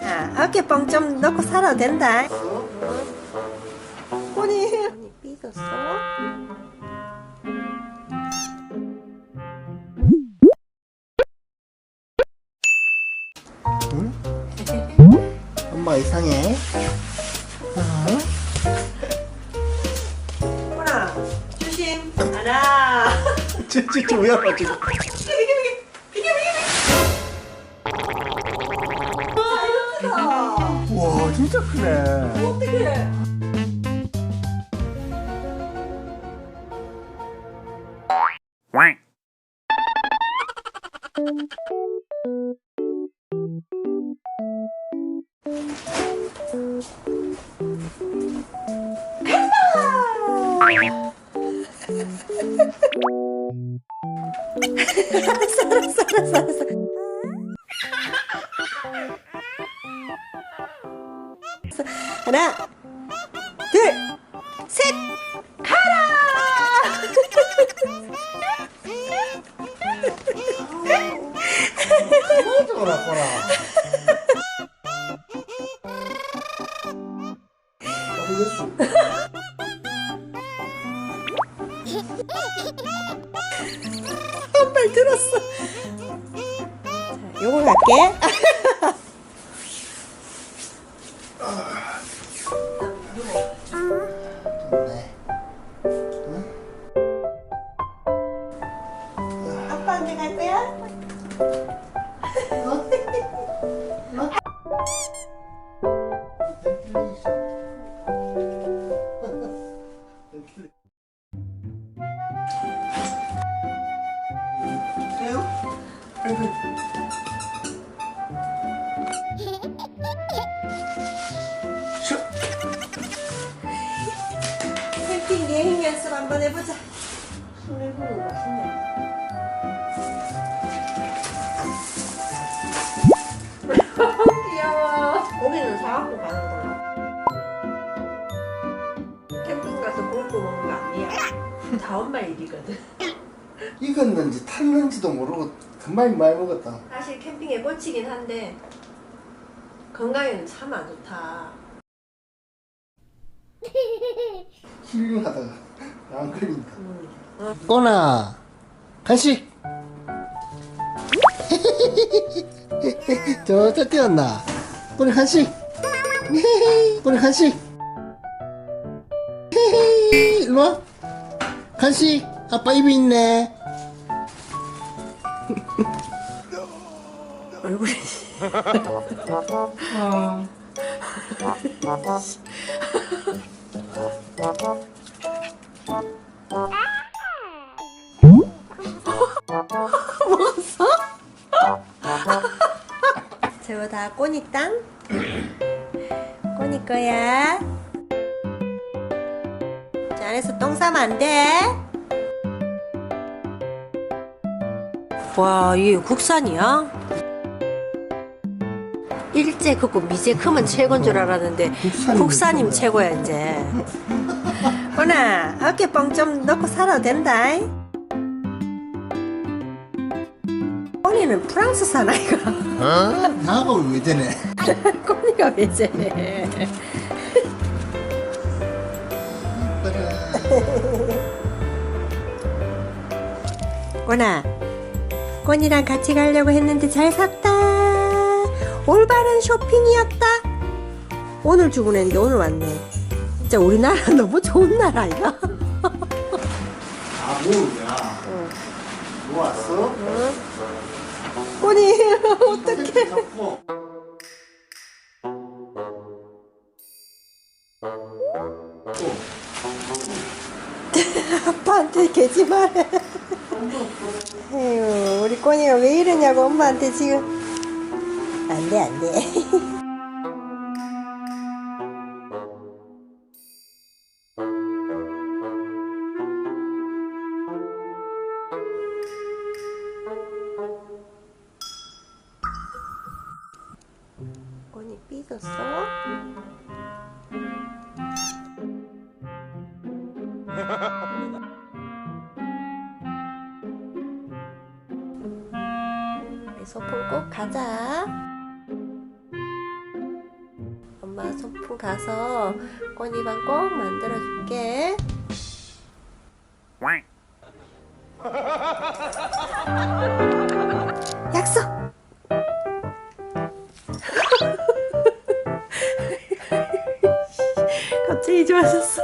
자, 어깨 뻥좀 넣고 살아도 된다. 꼬니. 꼬니 삐졌어? 엄마 이상해. 꼬나, 조심. 하나. 진짜 우연하 지금. 진짜 크네. 어떡해. 알았어, 알았어, 알았어, 알았어. 하나, 둘, 셋, 가라! 꼬라 꼬라. 걸렸어. 한발 들었어. 자, 요거 갈게. 캠핑 예행 연습 한번 해보자. 보는 거 맛있네. 귀여워. 고기는 사갖고 가는 거야. 캠핑 가서 먹고 먹는 거 아니야. 다 엄마 일이거든. 익었는지 탔는지도 모르고 금방 많이 먹었다. 사실 캠핑에 꽂히긴 한데 건강에는 참 안 좋다. 힐링하다가 안 걸린다. 음. 꼬나 간식. 저저 뛰었나? 꼬리 간식. 꼬리 간식. 일로 와. 간식. 아빠 입이 있네. 얼굴이. 먹었어? 저거 다 꼬니 땅? 꼬니 거야. 저 안에서 똥 싸면 안 돼. 와, 이게 국산이야? 일제 크고 미제 크면 최고인 줄 알았는데 국산이면 최고야 이제. 호나 어깨 뻥좀 넣고 살아도 된다. 꼬니는 프랑스 사나 이거? 어? 나하고 왜 되네? 꼬니가 왜 저래? 꼬나 꼬니랑 같이 가려고 했는데 잘 샀다. 올바른 쇼핑이었다. 오늘 주문했는데 오늘 왔네. 진짜 우리나라 너무 좋은 나라 이가. 아 뭐야? 뭐 왔어? 꼬니 어떡해. 자꾸. 아빠한테 개지 말해. 꼬니가 왜 이러냐고 엄마한테 지금. 안 돼, 안 돼. 꼬니 삐졌어? 소풍 꼭 가자. 엄마 소풍 가서 꽃잎빵 꼭 만들어줄게. 약속! 갑자기 좋아졌어.